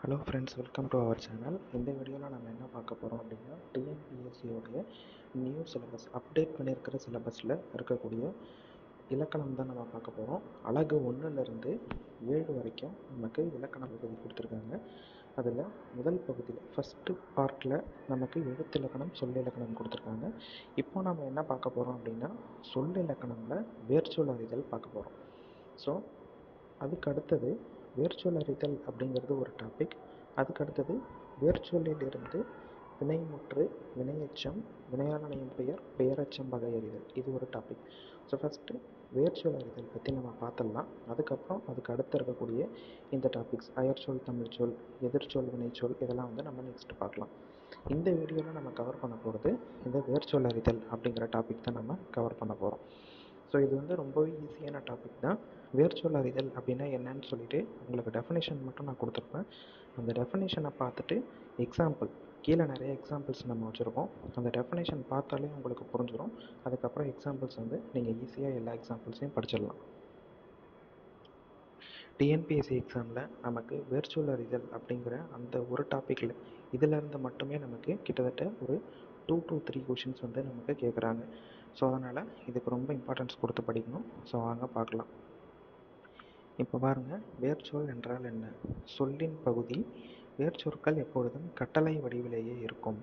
Hello friends welcome to our channel இந்த வீடியோவில் நம்ம என்ன பார்க்க போகிறோம் அப்படின்னா டிஎன்பிஎஸ்சியோடைய நியூ சிலபஸ் அப்டேட் பண்ணியிருக்கிற சிலபஸில் இருக்கக்கூடிய இலக்கணம் தான் நம்ம பார்க்க போகிறோம் அழகு ஒன்றுலேருந்து ஏழு வரைக்கும் நமக்கு இலக்கண பகுதி கொடுத்துருக்காங்க. அதில் முதல் பகுதியில் ஃபஸ்ட்டு பார்ட்டில் நமக்கு எழுத்து இலக்கணம் சொல் இலக்கணம் கொடுத்துருக்காங்க. இப்போ நம்ம என்ன பார்க்க போகிறோம் அப்படின்னா சொல் இலக்கணமில் வேர்ச்சொல் அறிதல் பார்க்க போகிறோம் ஸோ அதுக்கு அடுத்தது வேர்ச்சொல் அறிதல் அப்படிங்கிறது ஒரு டாபிக் அதுக்கு அடுத்தது வேர்ச்சொல்லிலிருந்து வினைமுற்று வினையெச்சம் வினையாளனையும் பெயர் பெயரெச்சம் வகை அறிதல். இது ஒரு டாபிக் ஸோ ஃபஸ்ட்டு வேர்ச்சொல் அறிதல் பற்றி நம்ம பார்த்துடலாம். அதுக்கப்புறம் அதுக்கு அடுத்து இருக்கக்கூடிய இந்த டாபிக்ஸ் அயற்சொல் தமிழ்ச்சொல் எதிர்ச்சொல் வினைச்சொல் இதெல்லாம் வந்து நம்ம நெக்ஸ்ட் பார்க்கலாம். இந்த வீடியோவில் நம்ம கவர் பண்ண போகிறது இந்த வேர்ச்சொல் அறிதல் அப்படிங்கிற டாபிக் தான் நம்ம கவர் பண்ண போகிறோம் ஸோ இது வந்து ரொம்பவே ஈஸியான டாபிக் தான். வேர்ச்சொல் அறிதல் அப்படின்னா என்னன்னு சொல்லிட்டு உங்களுக்கு டெஃபினேஷன் மட்டும் நான் கொடுத்துருப்பேன். அந்த டெஃபினேஷனை பார்த்துட்டு எக்ஸாம்பிள் கீழே நிறைய எக்ஸாம்பிள்ஸ் நம்ம வச்சுருக்கோம். அந்த டெஃபினேஷன் பார்த்தாலே உங்களுக்கு புரிஞ்சிடும் அதுக்கப்புறம் எக்ஸாம்பிள்ஸ் வந்து நீங்கள் ஈஸியாக எல்லா எக்ஸாம்பிள்ஸையும் படிச்சிடலாம். டிஎன்பிஎஸ்சி எக்ஸாமில் நமக்கு வேர்ச்சுவல் அறிதல் அப்படிங்கிற அந்த ஒரு டாப்பிக்கில் இதிலேருந்து மட்டுமே நமக்கு கிட்டத்தட்ட ஒரு டூ டு த்ரீ கொஷின்ஸ் வந்து நமக்கு கேட்குறாங்க ஸோ அதனால் இதுக்கு ரொம்ப இம்பார்ட்டன்ஸ் கொடுத்து படிக்கணும். ஸோ வாங்க பார்க்கலாம். இப்போ பாருங்கள் வேர்ச்சொல் என்றால் என்ன? சொல்லின் பகுதி வேர்ச்சொற்கள் எப்பொழுதும் கட்டளை வடிவிலேயே இருக்கும்.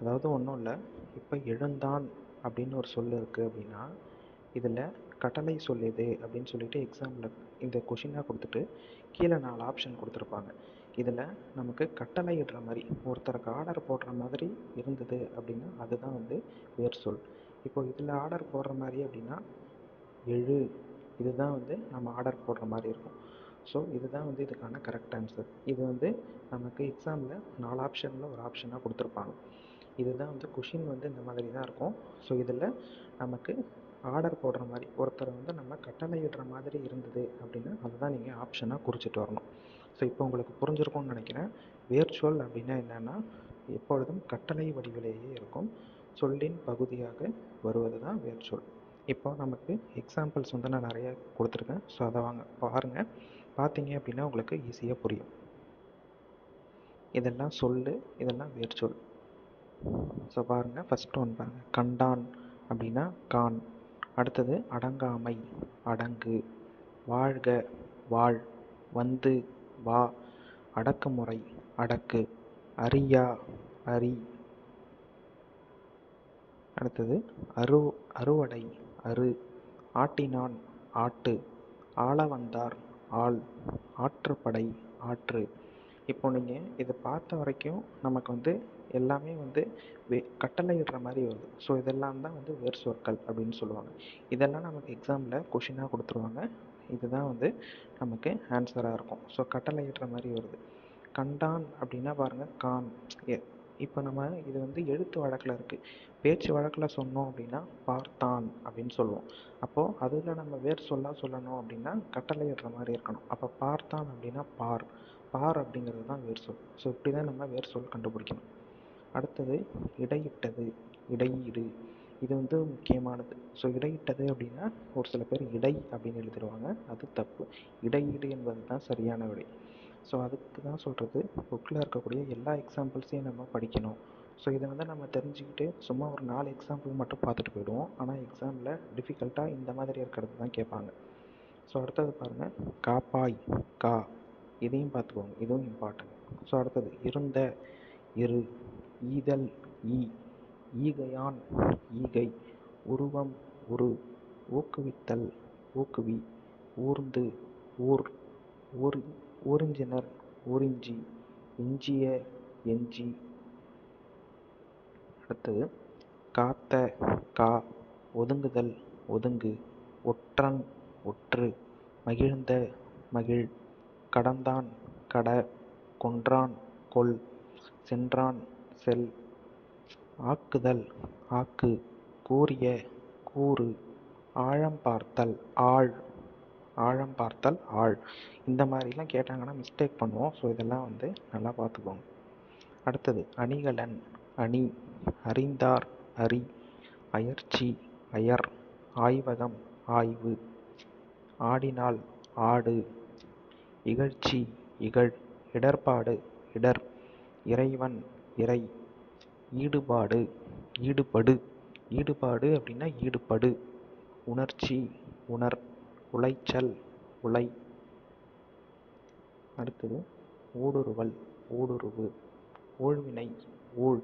அதாவது ஒன்றும் இல்லை இப்போ எழுந்தான் அப்படின்னு ஒரு சொல் இருக்குது அப்படின்னா இதில் கட்டளை சொல் எது அப்படின்னு சொல்லிட்டு எக்ஸாமில் இந்த கொஷினாக கொடுத்துட்டு கீழே நாலு ஆப்ஷன் கொடுத்துருப்பாங்க. இதில் நமக்கு கட்டளை இடுற மாதிரி ஒருத்தருக்கு ஆர்டர் போடுற மாதிரி இருந்தது அப்படின்னா அதுதான் வந்து வேர் சொல் இப்போ இதில் ஆர்டர் போடுற மாதிரி அப்படின்னா எழு இதுதான் வந்து நம்ம ஆர்டர் போடுற மாதிரி இருக்கும். ஸோ இதுதான் வந்து இதுக்கான கரெக்ட் ஆன்சர் இது வந்து நமக்கு எக்ஸாமில் நாலு ஆப்ஷனில் ஒரு ஆப்ஷனாக கொடுத்துருப்பாங்க. இதுதான் வந்து கொஷின் வந்து இந்த மாதிரி தான் இருக்கும். ஸோ இதில் நமக்கு ஆர்டர் போடுற மாதிரி ஒருத்தரை வந்து நம்ம கட்டளையிடுற மாதிரி இருந்தது அப்படின்னா அதுதான் நீங்கள் ஆப்ஷனாக குறிச்சிட்டு வரணும். ஸோ இப்போ உங்களுக்கு புரிஞ்சிருக்கும்னு நினைக்கிறேன். வேர்ச்சுவல் அப்படின்னா என்னென்னா எப்பொழுதும் கட்டளை வடிவிலேயே இருக்கும். சொல்லின் பகுதியாக வருவது தான் வேர்ச்சொல் இப்போ நமக்கு எக்ஸாம்பிள்ஸ் வந்து நான் நிறைய கொடுத்துருக்கேன். ஸோ அதை வாங்க பாருங்கள் பார்த்தீங்க அப்படின்னா உங்களுக்கு ஈஸியாக புரியும். இதெல்லாம் சொல்லு இதெல்லாம் வேர்ச்சொல் ஸோ பாருங்கள் ஃபஸ்ட் ஒன் பாருங்கள் கண்டான் அப்படின்னா கான் அடுத்தது அடங்காமை அடங்கு. வாழ்க வாழ். வந்து வா. அடக்குமுறை அடக்கு. அரியா அரி அடுத்தது அரு அறுவடை. அரு ஆட்டினான் ஆட்டு. ஆள வந்தார் ஆள். ஆற்றுப்படை ஆற்று. இப்போ நீங்கள் இதை பார்த்த வரைக்கும் நமக்கு வந்து எல்லாமே வந்து வே கட்டளையிடுற மாதிரி வருது. ஸோ இதெல்லாம் தான் வந்து வேர் சொற்கள் அப்படின்னு சொல்லுவாங்க. இதெல்லாம் நமக்கு எக்ஸாமில் கொஷினாக கொடுத்துருவாங்க. இதுதான் வந்து நமக்கு ஆன்சராக இருக்கும். ஸோ கட்டளையிடுற மாதிரி வருது. கண்டான் அப்படின்னா பாருங்கள் கான். இப்போ நம்ம இது வந்து எழுத்து வழக்கில் இருக்குது பேச்சு வழக்கில் சொன்னோம் அப்படின்னா பார்த்தான் அப்படின்னு சொல்லுவோம். அப்போது அதில் நம்ம வேர் சொல்லாக சொல்லணும் அப்படின்னா கட்டளையிடுற மாதிரி இருக்கணும். அப்போ பார்த்தான் அப்படின்னா பார். பார் அப்படிங்கிறது தான் வேர் சொல். ஸோ இப்படி தான் நம்ம வேர் சொல் கண்டுபிடிக்கணும். அடுத்தது இடையிட்டது. இடையீடு. இது வந்து முக்கியமானது. ஸோ இடையிட்டது அப்படின்னா ஒரு சில பேர் இடை அப்படின்னு எழுதிடுவாங்க. அது தப்பு. இடையீடு என்பது தான் சரியான விடை. ஸோ அதுக்கு தான் சொல்கிறது புக்கில் இருக்கக்கூடிய எல்லா எக்ஸாம்பிள்ஸையும் நம்ம படிக்கணும். ஸோ இதை வந்து நம்ம தெரிஞ்சுக்கிட்டு சும்மா ஒரு நாலு எக்ஸாம்பிள் மட்டும் பார்த்துட்டு போயிடுவோம். ஆனால் எக்ஸாமில் டிஃபிகல்ட்டாக இந்த மாதிரி இருக்கிறது தான் கேட்பாங்க. ஸோ அடுத்தது பாருங்கள் காப்பாய் கா. இதையும் பார்த்துக்கோங்க. இதுவும் இம்பார்ட்டன்ட் ஸோ அடுத்தது இருந்த இரு. ஈதல் ஈ. ஈகையான் ஈகை. உருவம் உரு. ஊக்குவித்தல் ஊக்குவி. ஊர்ந்து ஊர். ஊர். ஊரிஞ்சினர் ஊரிஞ்சி எஞ்சிய எஞ்சி. அடுத்தது காத்த கா ஒதுங்குதல் ஒதுங்கு. ஒற்றன் ஒற்று. மகிழ்ந்த மகிழ். கடந்தான் கட. கொன்றான் கொல். சென்றான் செல். ஆக்குதல் ஆக்கு. கூறிய கூறு. ஆழம் பார்த்தல் ஆழ். ஆழம் பார்த்தல் ஆழ் இந்த மாதிரிலாம் கேட்டாங்கன்னா மிஸ்டேக் பண்ணுவோம். ஸோ இதெல்லாம் வந்து நல்லா பார்த்துக்கோங்க. அடுத்தது அணிகலன் அணி அறிந்தார் அறி அயர்ச்சி அயர் ஆய்வகம் ஆய்வு ஆடினால் ஆடு இகழ்ச்சி இகழ் இடர்பாடு இடர் இறைவன் இறை ஈடுபாடு ஈடுபடு. ஈடுபாடு அப்படின்னா ஈடுபடு. உணர்ச்சி உணர் உளைச்சல் உலை அடுத்தது ஊடுருவல் ஊடுருவு. ஊழ்வினை ஊழ்.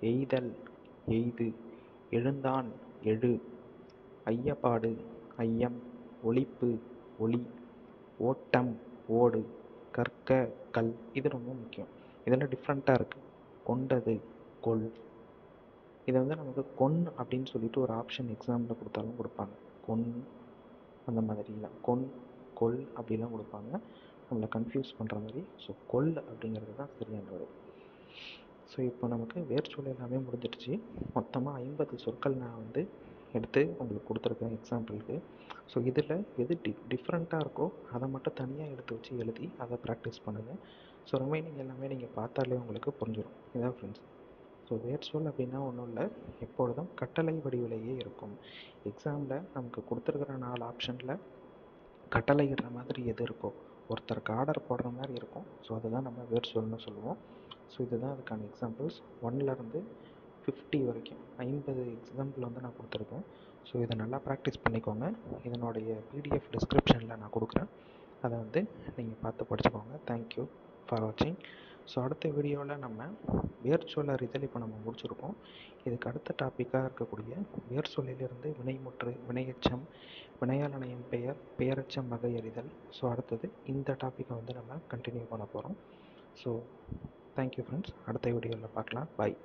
எய்தல் எய்து. எழுந்தான் எழு. ஐயப்பாடு ஐயம். ஒளிப்பு ஒளி. ஓட்டம் ஓடு. கற்க கல். இது ரொம்ப முக்கியம். இதெல்லாம் டிஃப்ரெண்ட்டாக இருக்குது கொண்டது கொள். இதை வந்து நமக்கு கொன் அப்படின்னு சொல்லிட்டு ஒரு ஆப்ஷன் எக்ஸாமில் கொடுத்தாலும் கொடுப்பாங்க. கொன் அந்த மாதிரிலாம். கொன் கொல் அப்படிலாம் கொடுப்பாங்க. நம்மளை கன்ஃபியூஸ் பண்ணுற மாதிரி. ஸோ கொல் அப்படிங்கிறது தான் சரியான வரும் ஸோ இப்போ நமக்கு வேர்ச்சொல் எல்லாமே முடிஞ்சிடுச்சு. மொத்தமாக ஐம்பது சொற்கள் நான் வந்து எடுத்து உங்களுக்கு கொடுத்துருக்கேன் எக்ஸாம்பிளுக்கு ஸோ இதில் எது டி டிஃப்ரெண்ட்டாக இருக்கோ அதை மட்டும் தனியாக எடுத்து வச்சு எழுதி அதை ப்ராக்டிஸ் பண்ணுங்கள் ஸோ ரிமைனிங் எல்லாமே நீங்கள் பார்த்தாலே உங்களுக்கு புரிஞ்சிடும் இதான் ஃப்ரெண்ட்ஸ் ஸோ வேர்ச்சொல் அப்படின்னா ஒன்றும் இல்லை. எப்பொழுதும் கட்டளை வடிவிலேயே இருக்கும். எக்ஸாமில் நமக்கு கொடுத்துருக்குற நாலு ஆப்ஷனில் கட்டளையிடுற மாதிரி எது இருக்கோ ஒருத்தருக்கு ஆர்டர் போடுற மாதிரி இருக்கும். ஸோ அதுதான் நம்ம வேர்ச்சொல்னு சொல்லுவோம். ஸோ இதுதான் அதுக்கான எக்ஸாம்பிள்ஸ் ஒன்லேருந்து ஃபிஃப்டி வரைக்கும் ஐம்பது எக்ஸாம்பிள் வந்து நான் கொடுத்துருக்கேன். ஸோ இதை நல்லா ப்ராக்டிஸ் பண்ணிக்கோங்க. இதனுடைய பிடிஎஃப் டிஸ்கிரிப்ஷனில் நான் கொடுக்குறேன். அதை வந்து நீங்கள் பார்த்து படிச்சுக்கோங்க. தேங்க்யூ ஃபார் வாட்சிங் ஸோ அடுத்த வீடியோவில் நம்ம வேர்ச்சொல் அறிதல் இப்போ நம்ம முடிச்சிருக்கோம். இதுக்கு அடுத்த டாப்பிக்காக இருக்கக்கூடிய வேர்ச்சொல்லிலிருந்து வினைமுற்று வினையெச்சம் வினையாளனையும் பெயர் பெயரெச்சம் வகை அறிதல். ஸோ அடுத்தது இந்த டாப்பிக்கை வந்து நம்ம கண்டினியூ பண்ண போகிறோம் ஸோ தேங்க்யூ ஃப்ரெண்ட்ஸ் அடுத்த வீடியோவில் பார்க்கலாம். பாய்